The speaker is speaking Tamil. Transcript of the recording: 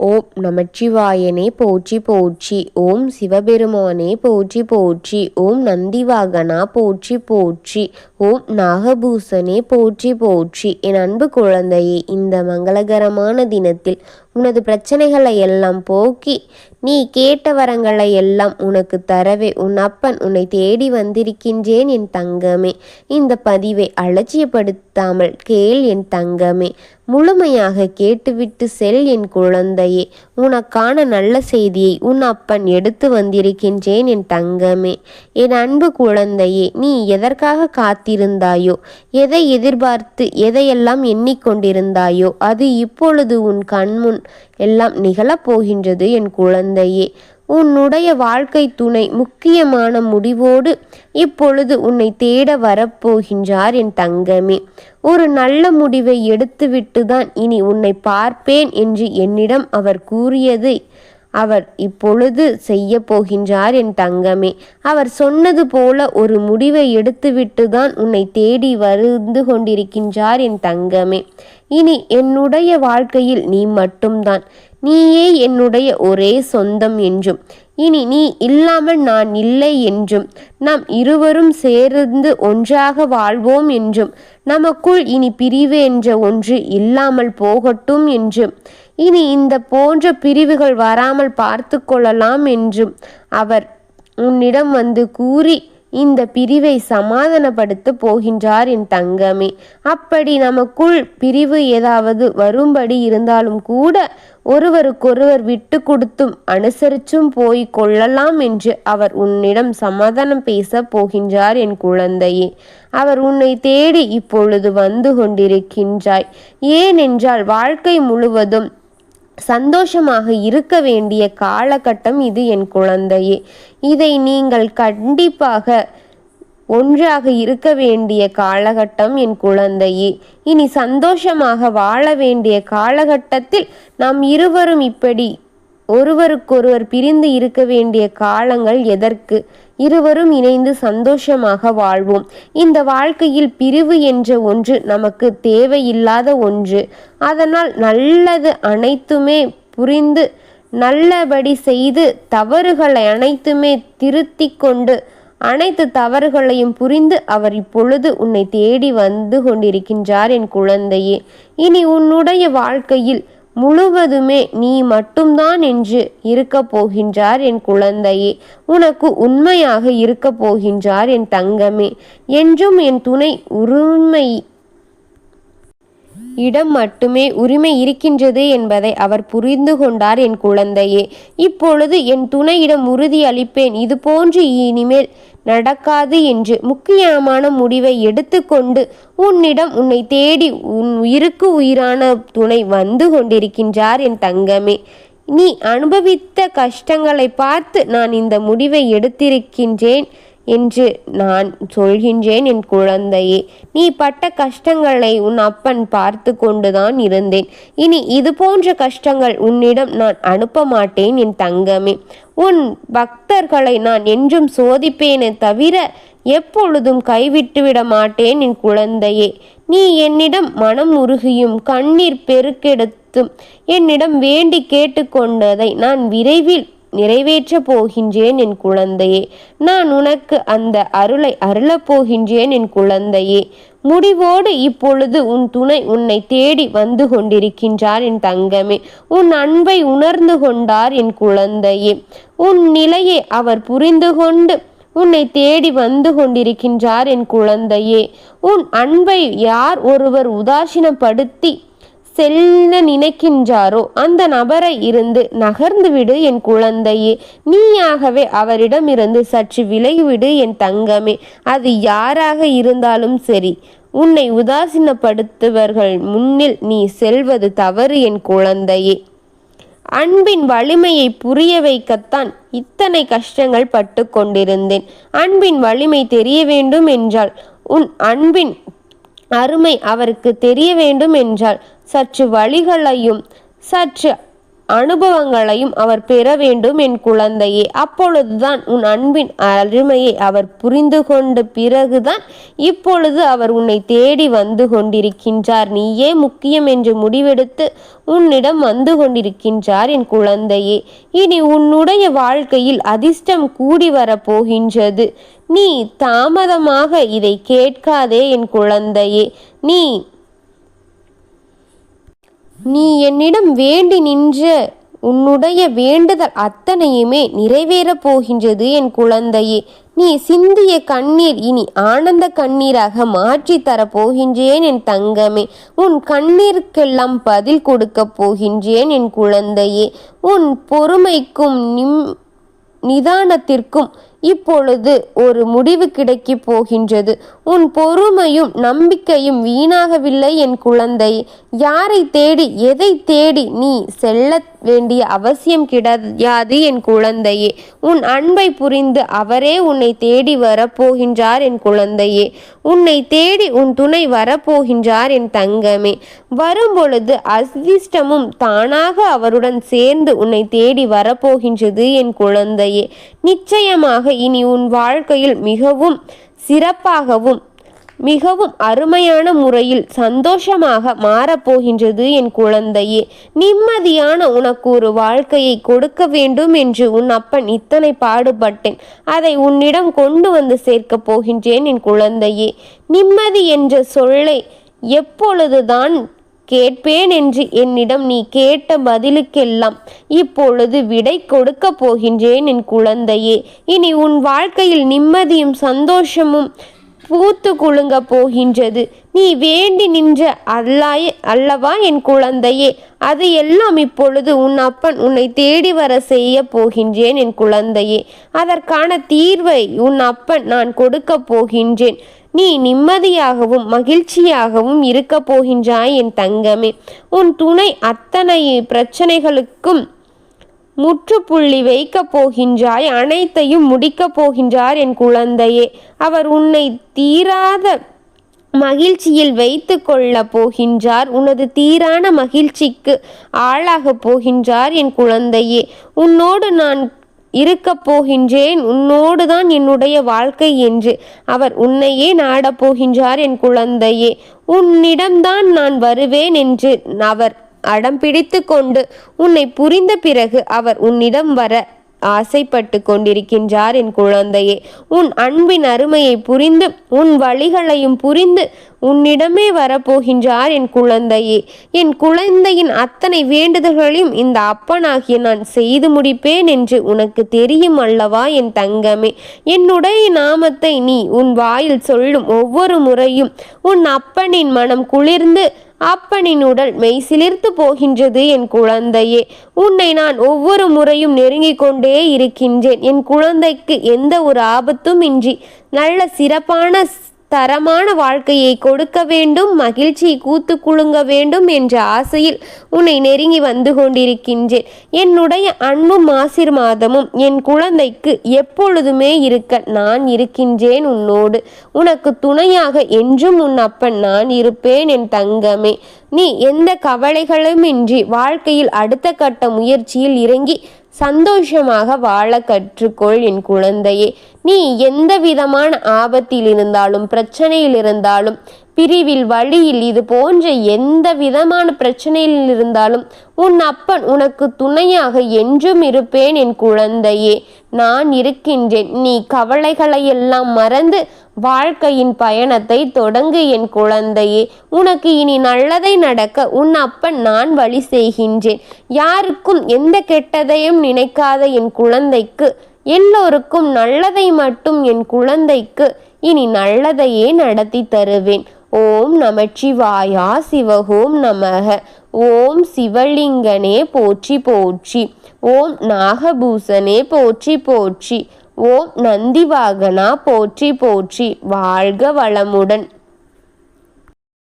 ஓம் நமச்சிவாயனே போற்றி போற்றி ஓம் சிவபெருமானே போற்றி போற்றி ஓம் நந்திவாகனா போற்றி போற்றி ஓம் நாகபூசனே போற்றி போற்றி. என் அன்பு குழந்தையே இந்த மங்களகரமான தினத்தில் உனது பிரச்சனைகளை எல்லாம் போக்கி நீ கேட்ட வரங்களை எல்லாம் உனக்கு தரவே. உன் அப்பன் உன்னை தேடி வந்திருக்கின்றேன் என் தங்கமே. இந்த பதிவை அலட்சியப்படுத்தாமல் கேள் என் தங்கமே. முழுமையாக கேட்டுவிட்டு செல் என் குழந்தையே. உனக்கான நல்ல செய்தியை உன் அப்பன் எடுத்து வந்திருக்கின்றேன் என் தங்கமே. என் அன்பு குழந்தையே நீ எதற்காக காத்திருந்தாயோ? எதை எதிர்பார்த்து எதையெல்லாம் எண்ணிக்கொண்டிருந்தாயோ? அது இப்பொழுது உன் கண்முன் எல்லாம் நிகழப்போகின்றது என் குழந்தையே. உன்னுடைய வாழ்க்கை துணை முக்கியமான முடிவோடு இப்பொழுது உன்னை தேட வரப்போகின்றார் என் தங்கமே. ஒரு நல்ல முடிவை எடுத்துவிட்டு தான் இனி உன்னை பார்ப்பேன் என்று என்னிடம் அவர் கூறியதை. அவர் இப்பொழுது செய்ய போகின்றார் என் தங்கமே. அவர் சொன்னது போல ஒரு முடிவை எடுத்துவிட்டு தான் உன்னை தேடி வந்து கொண்டிருக்கின்றார் என் தங்கமே. இனி என்னுடைய வாழ்க்கையில் நீ மட்டும்தான். நீயே என்னுடைய ஒரே சொந்தம் என்றும் இனி நீ இல்லாமல் நான் இல்லை என்றும் நாம் இருவரும் சேர்ந்து ஒன்றாக வாழ்வோம் என்றும் நமக்குள் இனி பிரிவு என்ற ஒன்று இல்லாமல் போகட்டும் என்றும் இனி இந்த போன்ற பிரிவுகள் வராமல் பார்த்து கொள்ளலாம் என்றும் அவர் உன்னிடம் வந்து கூறி இந்த பிரிவை சமாதானப்படுத்த போகின்றார் என் தங்கமே. அப்படி நமக்குள் பிரிவு ஏதாவது வரும்படி இருந்தாலும் கூட ஒருவருக்கொருவர் விட்டு கொடுத்தும் அனுசரிச்சும் போய் கொள்ளலாம் என்று அவர் உன்னிடம் சமாதானம் பேச போகின்றார் என் குழந்தையே. அவர் உன்னை தேடி இப்பொழுது வந்து கொண்டிருக்கின்றாய். ஏனென்றால் வாழ்க்கை முழுவதும் சந்தோஷமாக இருக்க வேண்டிய காலகட்டம் இது என் குழந்தையே. இதை நீங்கள் கண்டிப்பாக ஒன்றாக இருக்க வேண்டிய காலகட்டம் என் குழந்தையே. இனி சந்தோஷமாக வாழ வேண்டிய காலகட்டத்தில் நாம் இருவரும் இப்படி ஒருவருக்கொருவர் பிரிந்து இருக்க வேண்டிய காலங்கள் எதற்கு? இருவரும் இணைந்து சந்தோஷமாக வாழ்வோம். இந்த வாழ்க்கையில் பிரிவு என்ற ஒன்று நமக்கு தேவையில்லாத ஒன்று. அதனால் நல்லது அனைத்துமே புரிந்து நல்லபடி செய்து தவறுகளை அனைத்துமே திருத்தி கொண்டு அனைத்து தவறுகளையும் புரிந்து அவர் இப்பொழுது உன்னை தேடி வந்து கொண்டிருக்கின்றார் என் குழந்தையே. இனி உன்னுடைய வாழ்க்கையில் முழுவதுமே நீ மட்டும்தான் என்று இருக்க போகின்றார் என் குழந்தையே. உனக்கு உண்மையாக இருக்க போகின்றார் என் தங்கமே. என்றும் என் துணை உரிமை இடம் மட்டுமே உரிமை இருக்கின்றது என்பதை அவர் புரிந்து கொண்டார் என் குழந்தையே. இப்பொழுது என் துணையிடம் உறுதி அளிப்பேன். இது போன்று இனிமேல் நடக்காது என்று முக்கியமான முடிவை எடுத்துக்கொண்டு உன்னிடம் உன்னை தேடி உன் உயிருக்கு உயிரான துணை வந்து கொண்டிருக்கின்றார் என் தங்கமே. நீ அனுபவித்த கஷ்டங்களை பார்த்து நான் இந்த முடிவை எடுத்திருக்கின்றேன். என்று நான் சொல்கின்றேன். என் குழந்தையே நீ பட்ட கஷ்டங்களை உன் அப்பன் பார்த்து கொண்டுதான் இருந்தேன். இனி இது போன்ற கஷ்டங்கள் உன்னிடம் நான் அனுப்ப மாட்டேன் என் தங்கமே. உன் பக்தர்களை நான் என்றும் சோதிப்பேனே தவிர எப்பொழுதும் கைவிட்டுவிட மாட்டேன் என் குழந்தையே. நீ என்னிடம் மனம் உருகியும் கண்ணீர் பெருக்கெடுத்தும். என்னிடம் வேண்டி கேட்டுக்கொண்டதை நான் விரைவில் நிறைவேற்றப் போகின்றேன் என் குழந்தையே. நான் உனக்கு அந்த அருளை அருளப் போகின்றேன் என் குழந்தையே. முடிவோடு இப்பொழுது உன் துணை உன்னை தேடி வந்து கொண்டிருக்கின்றார் என் தங்கமே. உன் அன்பை உணர்ந்து கொண்டார் என் குழந்தையே. உன் நிலையை அவர் புரிந்து கொண்டு உன்னை தேடி வந்து கொண்டிருக்கின்றார் என் குழந்தையே. உன் அன்பை யார் ஒருவர் உதாசீனப்படுத்தி செல்ல நினைக்கின்றாரோ? அந்த நபரை இருந்து நகர்ந்துவிடு என் குழந்தையே. நீயாகவே அவரிடமிருந்து சற்று விலகிவிடு என் தங்கமே. அது யாராக இருந்தாலும் சரி உன்னை உதாசீனப்படுத்துவர்கள் முன்னில் நீ செல்வது தவறு என் குழந்தையே. அன்பின் வலிமையை புரிய வைக்கத்தான் இத்தனை கஷ்டங்கள் பட்டு கொண்டிருந்தேன். அன்பின் வலிமை தெரிய வேண்டும் என்றால் உன் அன்பின் அருமை அவருக்கு தெரிய வேண்டும் என்றால் சற்று வழிகளையும் சற்று அனுபவங்களையும் அவர் பெற வேண்டும் என் குழந்தையே. அப்பொழுதுதான் உன் அன்பின் அருமையை அவர் புரிந்து கொண்ட பிறகுதான் இப்பொழுது அவர் உன்னை தேடி வந்து கொண்டிருக்கின்றார். நீயே முக்கியம் என்று முடிவெடுத்து உன்னிடம் வந்து கொண்டிருக்கின்றார் என் குழந்தையே. இனி உன்னுடைய வாழ்க்கையில் அதிர்ஷ்டம் கூடி வரப்போகின்றது. நீ தாமதமாக இதை கேட்காதே என் குழந்தையே. நீ நீ என்னிடம் வேண்டி நின்ற உன்னுடைய வேண்டுதல் அத்தனையுமே நிறைவேறப் போகின்றது என் குழந்தையே. நீ சிந்திய கண்ணீர் இனி ஆனந்த கண்ணீராக மாற்றி தரப்போகின்றேன் என் தங்கமே. உன் கண்ணீருக்கெல்லாம் பதில் கொடுக்கப் போகின்றேன் என் குழந்தையே. உன் பொறுமைக்கும் நிம் நிதானத்திற்கும் இப்பொழுது ஒரு முடிவு கிடைக்க போகின்றது. உன் பொறுமையும் நம்பிக்கையும் வீணாகவில்லை என் குழந்தை. யாரை தேடி எதை தேடி நீ செல்ல வேண்டிய அவசியம் கிடையாது என் குழந்தையே. உன் அன்பை புரிந்து அவரே உன்னை தேடி வரப்போகின்றார் என் குழந்தையே. உன்னை தேடி உன் துணை வரப்போகின்றார் என் தங்கமே. வரும்பொழுது அதிர்ஷ்டமும் தானாக அவருடன் சேர்ந்து உன்னை தேடி வரப்போகின்றது என் குழந்தையே. நிச்சயமாக இனி உன் வாழ்க்கையில் மிகவும் சிறப்பாகவும் மிகவும் அருமையான முறையில் சந்தோஷமாக மாறப்போகின்றது என் குழந்தையே. நிம்மதியான உனக்கு ஒரு வாழ்க்கையை கொடுக்க வேண்டும் என்று உன் அப்பன் இத்தனை பாடுபட்டேன். அதை உன்னிடம் கொண்டு வந்து சேர்க்கப் போகின்றேன் என் குழந்தையே. நிம்மதி என்ற சொல்லை எப்பொழுதுதான் கேட்பேன் என்று என்னிடம் நீ கேட்ட பதிலுக்கெல்லாம் இப்பொழுது விடை கொடுக்க போகின்றேன் என் குழந்தையே. இனி உன் வாழ்க்கையில் நிம்மதியும் சந்தோஷமும் பூத்து குலுங்க போகின்றது. நீ வேண்டி நின்ற அல்லாய அல்லவா என் குழந்தையே? அது எல்லாம் இப்பொழுது உன் அப்பன் உன்னை தேடி வர செய்ய போகின்றேன் என் குழந்தையே. அதற்கான தீர்வை உன் அப்பன் நான் கொடுக்க போகின்றேன். நீ நிம்மதியாகவும் மகிழ்ச்சியாகவும் இருக்க போகின்றாய் என் தங்கமே. உன் துணை அத்தனை பிரச்சனைகளுக்கும் முற்றுப்புள்ளி வைக்கப் போகின்றாய் அனைத்தையும் முடிக்கப் போகின்றார் என் குழந்தையே. அவர் உன்னை தீராத மகிழ்ச்சியில் வைத்து கொள்ள போகின்றார். உனது தீரான மகிழ்ச்சிக்கு ஆளாகப் போகின்றார் என் குழந்தையே. உன்னோடு நான் இருக்கப் போகின்றேன். உன்னோடு தான் என்னுடைய வாழ்க்கை என்று அவர் உன்னையே நாடப் போகின்றார் என் குழந்தையே. உன்னிடம்தான் நான் வருவேன் என்று அவர் அடம் பிடித்து கொண்டு உன்னை புரிந்த பிறகு அவர் உன்னிடம் வர ஆசைப்பட்டு கொண்டிருக்கின்றார் என் குழந்தையே. உன் அன்பின் அருமையை புரிந்து உன் வழிகளையும் புரிந்து உன்னிடமே வரப்போகின்றார் என் குழந்தையே. என் குழந்தையின் அத்தனை வேண்டுதல்களையும் இந்த அப்பனாகிய நான் செய்து முடிப்பேன் என்று உனக்கு தெரியும் அல்லவா என் தங்கமே. என்னுடைய நாமத்தை நீ உன் வாயில் சொல்லும் ஒவ்வொரு முறையும் உன் அப்பனின் மனம் குளிர்ந்து அப்பனின் உடல் மெய் சிலிர்த்து போகின்றது என் குழந்தையே. உன்னை நான் ஒவ்வொரு முறையும் நெருங்கிக் கொண்டே இருக்கின்றேன். என் குழந்தைக்கு எந்த ஒரு ஆபத்தும் இன்றி நல்ல சிறப்பான தரமான வாழ்க்கையை கொடுக்க வேண்டும் மகிழ்ச்சி கூத்து குலுங்க வேண்டும் என்ற ஆசையில் உன்னை நெருங்கி வந்து கொண்டிருக்கின்றேன். என்னுடைய அன்பும் ஆசிர்வாதமும் என் குழந்தைக்கு எப்பொழுதுமே இருக்க நான் இருக்கின்றேன் உன்னோடு. உனக்கு துணையாக என்றும் உன் அப்பன் நான் இருப்பேன் என் தங்கமே. நீ எந்த கவலைகளுமின்றி வாழ்க்கையில் அடுத்த கட்ட முயற்சியில் இறங்கி சந்தோஷமாக வாழ கற்றுக்கொள் என் குழந்தையே. நீ எந்த விதமான ஆபத்தில் இருந்தாலும் பிரச்சனையில் இருந்தாலும் பிரிவில் வழியில் இது போன்ற எந்த விதமான பிரச்சனையில் இருந்தாலும் உன் அப்பன் உனக்கு துணையாக என்றும் இருப்பேன் என் குழந்தையே நான் இருக்கின்றேன். நீ கவலைகளையெல்லாம் மறந்து வாழ்க்கையின் பயணத்தை தொடங்கு என் குழந்தையே. உனக்கு இனி நல்லதை நடக்க உன் அப்பன் நான் வழி செய்கின்றேன். யாருக்கும் எந்த கெட்டதையும் நினைக்காத என் குழந்தைக்கு எல்லோருக்கும் நல்லதை மட்டும் என் குழந்தைக்கு இனி நல்லதையே நடத்தி தருவேன். ஓம் நமச்சிவாயா சிவகோம் நமக. ஓம் சிவலிங்கனே போற்றி போற்றி. ஓம் நாகபூசனே போற்றி போற்றி. ஓம் நந்திவாகனா போற்றி போற்றி. வாழ்க வளமுடன்.